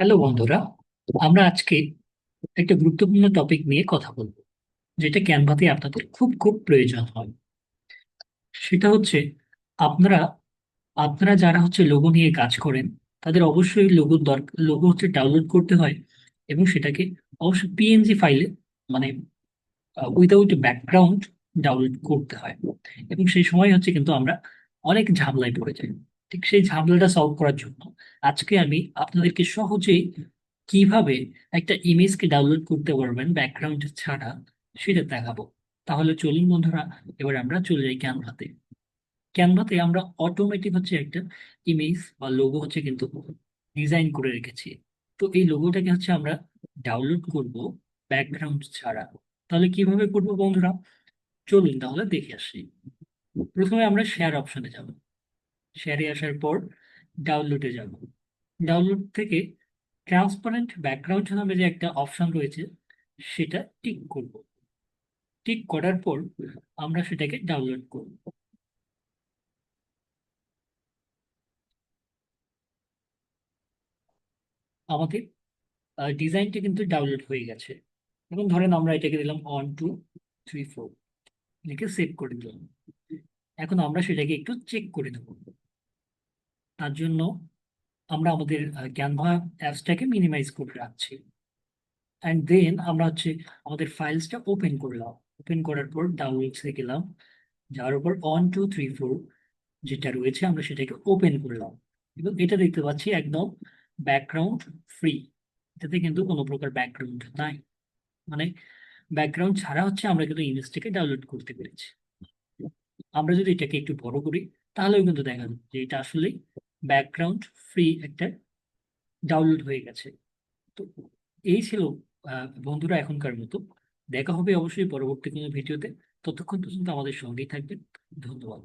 Hello বন্ধুরা আমরা আজকে একটা গুরুত্বপূর্ণ টপিক নিয়ে কথা বলব, যেটা ক্যানভাতে আপনাদের খুব খুব প্রয়োজন হয়। সেটা হচ্ছে আপনারা আপনারা যারা হচ্ছে লোগো নিয়ে কাজ করেন, তাদের অবশ্যই লোগোর দরকার লোগো হচ্ছে ডাউনলোড করতে হয় এবং সেটাকে অবশ্যই পিএনজি ফাইলে মানে উইদাউট ব্যাকগ্রাউন্ড ডাউনলোড করতে হয়। এবং সেই সময় হচ্ছে কিন্তু আমরা অনেক ঝামেলায় পড়ে যাই। ঠিক সেই ঝামেলাটা সলভ করার জন্য। আজকে আমি আপনাদেরকে সহজেই কীভাবে একটা ইমেজকে ডাউনলোড করতে পারবেন ব্যাকগ্রাউন্ড ছাড়া, সেটা দেখাবো। তাহলে চলুন বন্ধুরা, এবার আমরা চলে যাই ক্যানভাতে ক্যানভাতে আমরা অটোমেটিক হচ্ছে একটা ইমেজ বা লোগো হচ্ছে কিন্তু ডিজাইন করে রেখেছি। তো এই লোগোটাকে হচ্ছে আমরা ডাউনলোড করব ব্যাকগ্রাউন্ড ছাড়া। তাহলে কীভাবে করব বন্ধুরা? চলুন তাহলে দেখে আসি। প্রথমে আমরা শেয়ার অপশনে যাব। শেয়ারে আসার পর ডাউনলোডে যাব। ডাউনলোড থেকে ট্রান্সপারেন্ট ব্যাকগ্রাউন্ড নামে যে একটা অপশন রয়েছে, সেটা টিক করব। টিক করার পর আমরা সেটাকে ডাউনলোড করব। আমাদের ডিজাইনটা কিন্তু ডাউনলোড হয়ে গেছে। এবং ধরেন আমরা এটাকে দিলাম ওয়ান টু থ্রি ফোর লিখে সেভ করে দিলাম। এখন আমরা সেটাকে একটু চেক করে দেবো তার জন্য আমরা আমাদের ক্যানভা অ্যাপসটাকে মিনিমাইজ করে রাখছি। অ্যান্ড দেন আমরা হচ্ছে আমাদের ফাইলসটা ওপেন করলাম। ওপেন করার পর ডাউনলোডসে গেলাম, যার উপর ওয়ান টু থ্রি ফোর যেটা রয়েছে আমরা সেটাকে ওপেন করলাম। এবং এটা দেখতে পাচ্ছি একদম ব্যাকগ্রাউন্ড ফ্রি এটাতে কিন্তু কোনো প্রকার ব্যাকগ্রাউন্ড নাই। মানে ব্যাকগ্রাউন্ড ছাড়া হচ্ছে আমরা কিন্তু ইমেজটাকে ডাউনলোড করতে পেরেছি। আমরা যদি এটাকে একটু বড় করি, তাহলেও কিন্তু দেখা যে এটা আসলে ব্যাকগ্রাউন্ড ফ্রি একটা ডাউনলোড হয়ে গেছে। তো এই ছিল বন্ধুরা এখনকার মতো। দেখা হবে অবশ্যই পরবর্তী কোনো ভিডিওতে। ততক্ষণ পর্যন্ত আমাদের সঙ্গেই থাকবেন। ধন্যবাদ।